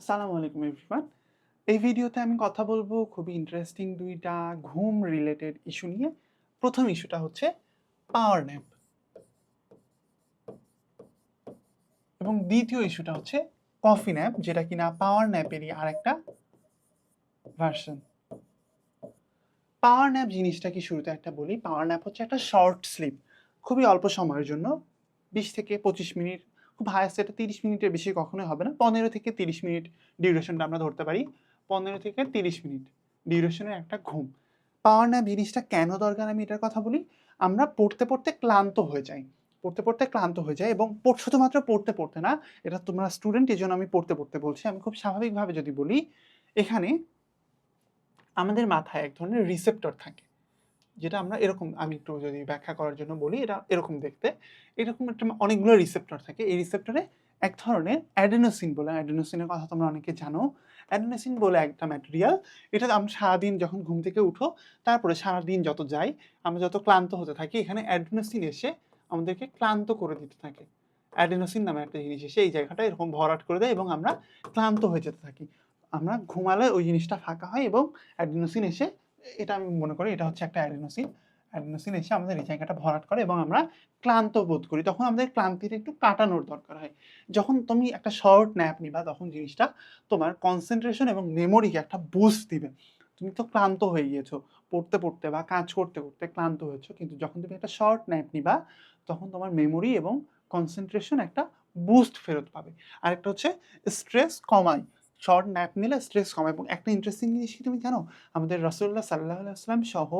আসসালামু আলাইকুম এভরিওয়ান এই ভিডিওতে আমি কথা বলব খুবই ইন্টারেস্টিং দুইটা ঘুম রিলেটেড ইস্যু নিয়ে। প্রথম ইস্যুটা হচ্ছে পাওয়ার ন্যাপ এবং দ্বিতীয় ইস্যুটা হচ্ছে কফি ন্যাপ যেটা কিনা পাওয়ার ন্যাপেরই আরেকটা ভার্সন পাওয়ার ন্যাপ জিনিসটা কি শুরুতে একটা বলি? পাওয়ার ন্যাপ হচ্ছে একটা শর্ট স্লিপ খুবই অল্প সময়ের জন্য, বিশ থেকে পঁচিশ মিনিট খুব হায়েস্ট এটা তিরিশ মিনিটের বেশি কখনোই হবে না। পনেরো থেকে তিরিশ মিনিট ডিউরেশনটা আমরা ধরতে পারি। পনেরো থেকে তিরিশ মিনিট ডিউরেশনের একটা ঘুম। পাওয়ার ন্যাপ জিনিসটা কেন দরকার আমি এটার কথা বলি? আমরা পড়তে পড়তে ক্লান্ত হয়ে যাই। পড়তে পড়তে ক্লান্ত হয়ে যায় এবং শুধুমাত্র পড়তে পড়তে না, এটা তোমরা স্টুডেন্ট এই জন্য আমি পড়তে পড়তে বলছি। আমি খুব স্বাভাবিকভাবে যদি বলি, এখানে আমাদের মাথায় এক ধরনের রিসেপ্টর থাকে। যেটা আমরা এরকম, আমি একটু যদি ব্যাখ্যা করার জন্য বলি, এটা এরকম দেখতে। এরকম একটা অনেকগুলো রিসেপ্টর থাকে। এই রিসেপ্টরে এক ধরনের অ্যাডেনোসিন বলে। অ্যাডেনোসিনের কথা তোমরা অনেকে জানো। অ্যাডেনোসিন বলে একটা ম্যাটেরিয়াল এটা আমরা সারাদিন যখন ঘুম থেকে উঠো, তারপরে সারাদিন যত যাই, আমরা যত ক্লান্ত হতে থাকি, এখানে অ্যাডেনোসিন এসে আমাদেরকে ক্লান্ত করে দিতে থাকে। অ্যাডেনোসিন নামে একটা জিনিস এসে এই জায়গাটা এরকম ভরাট করে দেয় এবং আমরা ক্লান্ত হয়ে যেতে থাকি। আমরা ঘুমালে ওই জিনিসটা ফাঁকা হয় এবং অ্যাডেনোসিন এসে এটা আমি মনে করি, এটা হচ্ছে একটা অ্যাডেনোসিন অ্যাডেনোসিন এসে আমাদের এই জায়গাটা ভরাট করে এবং আমরা ক্লান্ত বোধ করি। তখন আমাদের ক্লান্তিটা একটু কাটানোর দরকার হয়। যখন তুমি একটা শর্ট ন্যাপ নিবা, তখন জিনিসটা তোমার কনসেন্ট্রেশন এবং মেমোরিকে একটা বুস্ট দিবে। তুমি তো ক্লান্ত হয়ে গিয়েছো। পড়তে পড়তে বা কাজ করতে করতে ক্লান্ত হয়েছো। কিন্তু যখন তুমি একটা শর্ট ন্যাপ নিবা, তখন তোমার মেমোরি এবং কনসেন্ট্রেশন একটা বুস্ট ফেরত পাবে। আরেকটা হচ্ছে স্ট্রেস কমায়। শর্ট ন্যাপ নিলে স্ট্রেস কমায় এবং একটা ইন্টারেস্টিং জিনিস কি তুমি জানো? আমাদের রসুল্লাহ সাল্লাহ আসলাম সহ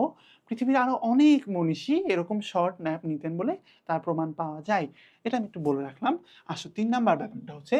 পৃথিবীর আরও অনেক মনীষী এরকম শর্ট ন্যাপ নিতেন বলে তার প্রমাণ পাওয়া যায়। এটা আমি একটু বলে রাখলাম। আসো, তিন নাম্বার ব্যাপারটা হচ্ছে,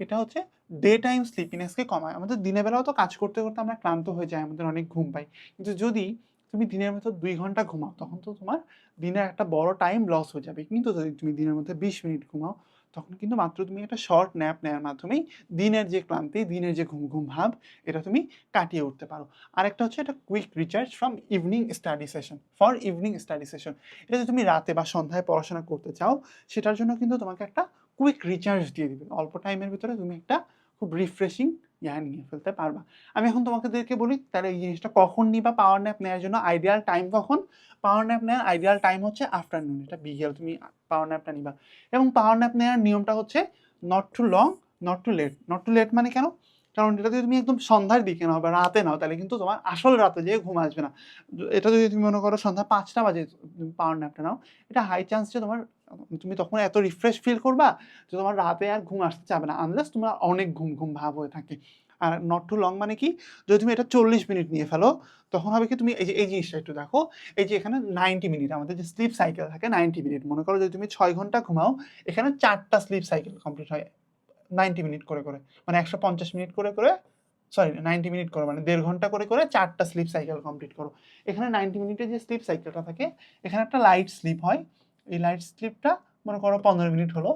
এটা হচ্ছে ডে টাইম স্লিপিনেসকে কমায়। আমাদের দিনের বেলাও তো কাজ করতে করতে আমরা ক্লান্ত হয়ে যাই, আমাদের অনেক ঘুম পাই। কিন্তু যদি তুমি দিনের মধ্যে দুই ঘণ্টা ঘুমাও, তখন তো তোমার দিনের একটা বড় টাইম লস হয়ে যাবে। কিন্তু যদি তুমি দিনের মধ্যে বিশ মিনিট ঘুমাও তখন কিন্তু মাত্র তুমি একটা শর্ট ন্যাপ নেওয়ার মাধ্যমেই দিনের যে ক্লান্তি, দিনের যে ঘুম ঘুম ভাব, এটা তুমি কাটিয়ে উঠতে পারো। আরেকটা হচ্ছে এটা quick recharge from evening study session for evening study session এটা যদি তুমি রাতে বা সন্ধ্যায় পড়াশোনা করতে চাও, সেটার জন্য কিন্তু তোমাকে একটা কুইক রিচার্জ দিয়ে দিবে। অল্প টাইমের ভিতরে তুমি একটা খুব রিফ্রেশিং ইয়া নিয়ে ফেলতে পারবা। আমি এখন তোমাদেরকে বলি, তাহলে এই জিনিসটা কখন নিবা? পাওয়ার ন্যাপ নেওয়ার জন্য আইডিয়াল টাইম কখন? পাওয়ার ন্যাপ নেওয়ার আইডিয়াল টাইম হচ্ছে আফটারনুন এটা বিকেল, তুমি পাওয়ার ন্যাপটা নিবা। এবং পাওয়ার ন্যাপ নেওয়ার নিয়মটা হচ্ছে not too long not too late not too late মানে কেন? কারণ এটা যদি তুমি একদম সন্ধ্যার দিকে নাও বা রাতে নাও, তাহলে কিন্তু তোমার আসল রাতে যেয়ে ঘুম আসবে না। এটা যদি তুমি মনে করো সন্ধ্যা পাঁচটা বাজে পাওয়ার ন্যাপটা নাও, এটা হাই চান্স যে তোমার, তুমি তখন এত রিফ্রেশ ফিল করবা যে তোমার রাতে আর ঘুম আসতে চাবে না আনলেস তোমার অনেক ঘুম ঘুম ভাব হয়ে থাকে। আর নট টু লং মানে কি, যদি তুমি এটা চল্লিশ মিনিট নিয়ে ফেলো, তখন হবে কি তুমি এই যে, এই জিনিসটা একটু দেখো, এই যে এখানে নাইনটি মিনিট, আমাদের যে স্লিপ সাইকেল থাকে নাইনটি মিনিট। মনে করো যদি তুমি ছয় ঘণ্টা ঘুমাও, এখানে চারটা স্লিপ সাইকেল কমপ্লিট হয়। নাইনটি মিনিট করে করে। মানে একশো পঞ্চাশ মিনিট করে করে সরি নাইনটি মিনিট করো মানে দেড় ঘণ্টা করে করে চারটা স্লিপ সাইকেল কমপ্লিট করো। এখানে নাইনটি মিনিটের যে স্লিপ সাইকেলটা থাকে, এখানে একটা লাইট স্লিপ হয়। এই লাইট স্লিপটা মনে করো পনেরো মিনিট হলো।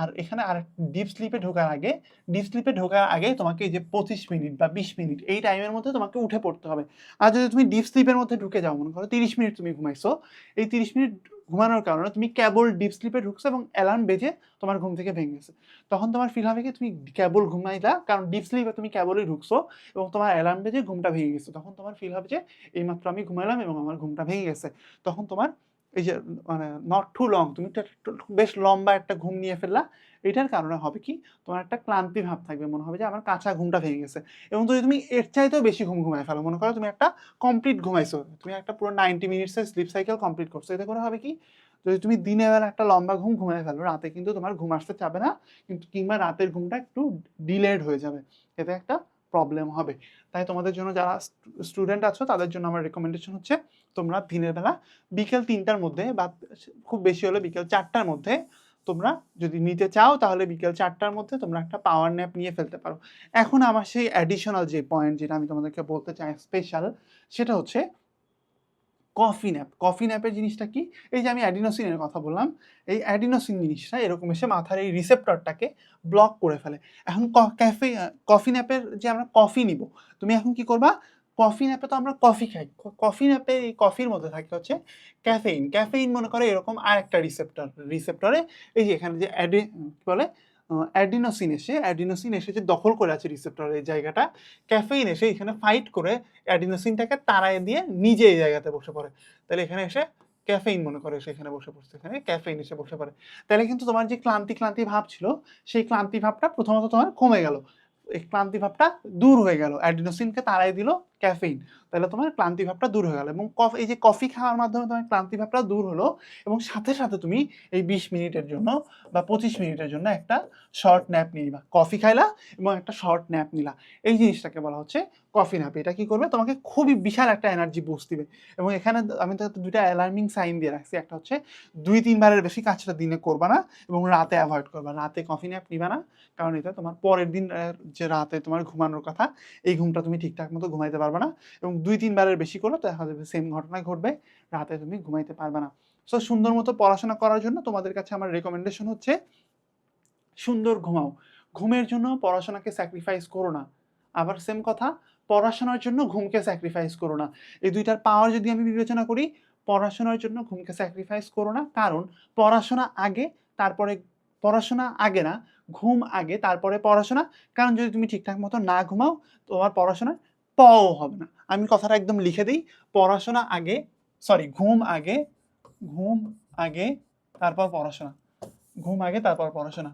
আর এখানে আর ডিপ স্লিপে ঢোকার আগে ডিপ স্লিপে ঢোকার আগে তোমাকে এই যে পঁচিশ মিনিট বা বিশ মিনিট, এই টাইমের মধ্যে তোমাকে উঠে পড়তে হবে। আর যদি তুমি ডিপ স্লিপের মধ্যে ঢুকে যাও, মনে করো তিরিশ মিনিট তুমি ঘুমাইছো, এই তিরিশ মিনিট ঘুমানোর কারণে তুমি কেবল ডিপ স্লিপে ঢুকছো এবং অ্যালার্ম বেজে তোমার ঘুম থেকে ভেঙে গেছে। তখন তোমার ফিল হবে কি, তুমি কেবল ঘুমাইলা কারণ ডিপ স্লিপে তুমি কেবলই ঢুকছো এবং তোমার অ্যালার্ম বেজে ঘুমটা ভেঙে গেছে। তখন তোমার ফিল হবে যে, এইমাত্র আমি ঘুমাইলাম এবং আমার ঘুমটা ভেঙে গেছে। তখন তোমার এই যে মানে নট টু লং তুমি বেশ লম্বা একটা ঘুম নিয়ে ফেললা এটার কারণে হবে কি? তোমার একটা ক্লান্তি ভাব থাকবে, মনে হবে যে আমার কাঁচা ঘুমটা ভেঙে গেছে। এবং যদি তুমি এর চাইতেও বেশি ঘুম ঘুমায় ফেলো, মনে করো তুমি একটা কমপ্লিট ঘুমাইছো, তুমি একটা পুরো নাইনটি মিনিটসের স্লিপ সাইকেল কমপ্লিট করছ, এতে করে হবে কি? যদি তুমি দিনের বেলা একটা লম্বা ঘুম ঘুমায় ফেলো, রাতে কিন্তু তোমার ঘুম আসতে চাবে না, কিন্তু কিংবা রাতের ঘুমটা একটু ডিলেড হয়ে যাবে, এতে একটা প্রবলেম হবে। তাই তোমাদের জন্য যারা স্টুডেন্ট আছো, তাদের জন্য আমার রেকমেন্ডেশন হচ্ছে তোমরা দিনের বেলা বিকেল তিনটার মধ্যে বা খুব বেশি হলে বিকেল চারটার মধ্যে তোমরা যদি নিতে চাও, তাহলে বিকেল চারটার মধ্যে তোমরা একটা পাওয়ার ন্যাপ নিয়ে ফেলতে পারো। এখন আমার সেই অ্যাডিশনাল যে পয়েন্ট যেটা আমি তোমাদেরকে বলতে চাই স্পেশাল সেটা হচ্ছে কফি ন্যাপ কফি ন্যাপের জিনিসটা কি? এই যে আমি অ্যাডিনোসিনের কথা বললাম, এই অ্যাডিনোসিন জিনিসটা এরকম এসে মাথার এই রিসেপ্টরটাকে ব্লক করে ফেলে। এখন ক্যাফে কফি ন্যাপের যে আমরা কফি নিব, তুমি এখন কি করবা? কফি ন্যাপে তো আমরা কফি খাই। কফি ন্যাপে এই কফির মধ্যে থাকে হচ্ছে ক্যাফেইন ক্যাফেইন মনে করে এরকম আর একটা রিসেপ্টর রিসেপ্টরে এই যে এখানে যে অ্যাডে কী বলে? অ্যাডিনোসিন এসে অ্যাডিনোসিন এসে যে দখল করে আছে রিসেপ্টরের এই জায়গাটা ক্যাফেইন এসে এখানে ফাইট করে অ্যাডিনোসিনটাকে তাড়ায় দিয়ে নিজে এই জায়গাতে বসে পড়ে। তাহলে এখানে এসে ক্যাফেইন মনে করে সে এখানে বসে পড়ছে, এখানে ক্যাফেইন এসে বসে পড়ে। তাহলে কিন্তু তোমার যে ক্লান্তি ক্লান্তি ভাব ছিল, সেই ক্লান্তি ভাবটা প্রথমত তোমার কমে গেল। এই ক্লান্তি ভাবটা দূর হয়ে গেল। অ্যাডিনোসিনকে তাড়াই দিল ক্যাফেইন তাহলে তোমার ক্লান্তি ভাবটা দূর হয়ে গেল এবং কফ এই যে কফি খাওয়ার মাধ্যমে তোমার ক্লান্তি ভাবটা দূর হলো এবং সাথে সাথে তুমি এই বিশ মিনিটের জন্য বা পঁচিশ মিনিটের জন্য একটা শর্ট ন্যাপ নিয়ে নিবা। কফি খাইলা এবং একটা শর্ট ন্যাপ নিলা। এই জিনিসটাকে বলা হচ্ছে কফি ন্যাপ এটা কি করবে? তোমাকে খুবই বিশাল একটা এনার্জি বুস্ট দিবে এবং এখানে আমি তো দুইটা অ্যালার্মিং সাইন দিয়ে রাখছি। একটা হচ্ছে দুই তিনবারের বেশি কাজটা দিনে করবা না এবং রাতে অ্যাভয়েড করবা। রাতে কফি ন্যাপ নিবা না। কারণ এটা তোমার পরের দিন যে রাতে তোমার ঘুমানোর কথা, এই ঘুমটা তুমি ঠিকঠাক মতো ঘুমাইতে পারবে না এবং দুই তিনবারের বেশি করলে দেখা যাবে সেম ঘটনা ঘটবে, রাতে তুমি ঘুমাইতে পারবে না। সো সুন্দর মতো পড়াশোনা করার জন্য তোমাদের কাছে আমার রেকমেন্ডেশন হচ্ছে, সুন্দর ঘুমাও। ঘুমের জন্য পড়াশোনাকে স্যাক্রিফাইস করো না। আবার সেম কথা, পড়াশোনার জন্য ঘুমকে স্যাক্রিফাইস করো না। এই দুইটার পাওয়ার যদি আমি বিবেচনা করি, পড়াশোনার জন্য ঘুমকে স্যাক্রিফাইস করো না। কারণ, পড়াশোনা আগে, তারপরে পড়াশোনা আগে না, ঘুম আগে, তারপরে পড়াশোনা। কারণ যদি তুমি ঠিকঠাক মতো না ঘুমাও, তোমার পড়াশোনার পও হবে না। আমি কথাটা একদম লিখে দিই। পড়াশোনা আগে সরি ঘুম আগে ঘুম আগে, তারপর পড়াশোনা। ঘুম আগে, তারপর পড়াশোনা।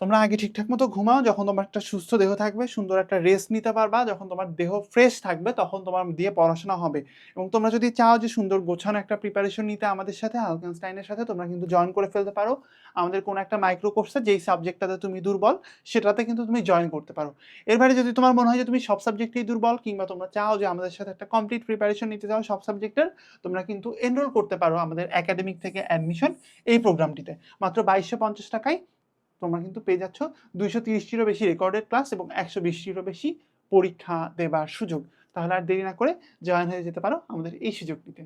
তোমরা আগে ঠিকঠাক মতো ঘুমাও, যখন তোমার একটা সুস্থ দেহ থাকবে, সুন্দর একটা রেস্ট নিতে পারবা, যখন তোমার দেহ ফ্রেশ থাকবে, তখন তোমার দিয়ে পড়াশোনা হবে। এবং তোমরা যদি চাও যে সুন্দর গোছানো একটা প্রিপারেশন নিতে আমাদের সাথে, আলকেনস্টাইনের সাথে, তোমরা কিন্তু জয়েন করে ফেলতে পারো। আমাদের কোনো একটা মাইক্রো কোর্সে যেই সাবজেক্টটাতে তুমি দুর্বল, সেটাতে কিন্তু তুমি জয়েন করতে পারো। এর বাইরে যদি তোমার মনে হয় যে তুমি সব সাবজেক্টেই দুর্বল, কিংবা তোমরা চাও যে আমাদের সাথে একটা কমপ্লিট প্রিপারেশন নিতে চাও সব সাবজেক্টের তোমরা কিন্তু এনরোল করতে পারো আমাদের একাডেমিক থেকে অ্যাডমিশন এই প্রোগ্রামটিতে মাত্র বাইশশো পঞ্চাশ টাকায় তোমরা কিন্তু পেয়ে যাচ্ছ দুইশো তিরিশটিরও বেশি রেকর্ডের ক্লাস এবং একশো বিশটিরও বেশি পরীক্ষা দেবার সুযোগ। তাহলে আর দেরি না করে জয়েন হয়ে যেতে পারো আমাদের এই সুযোগটিতে।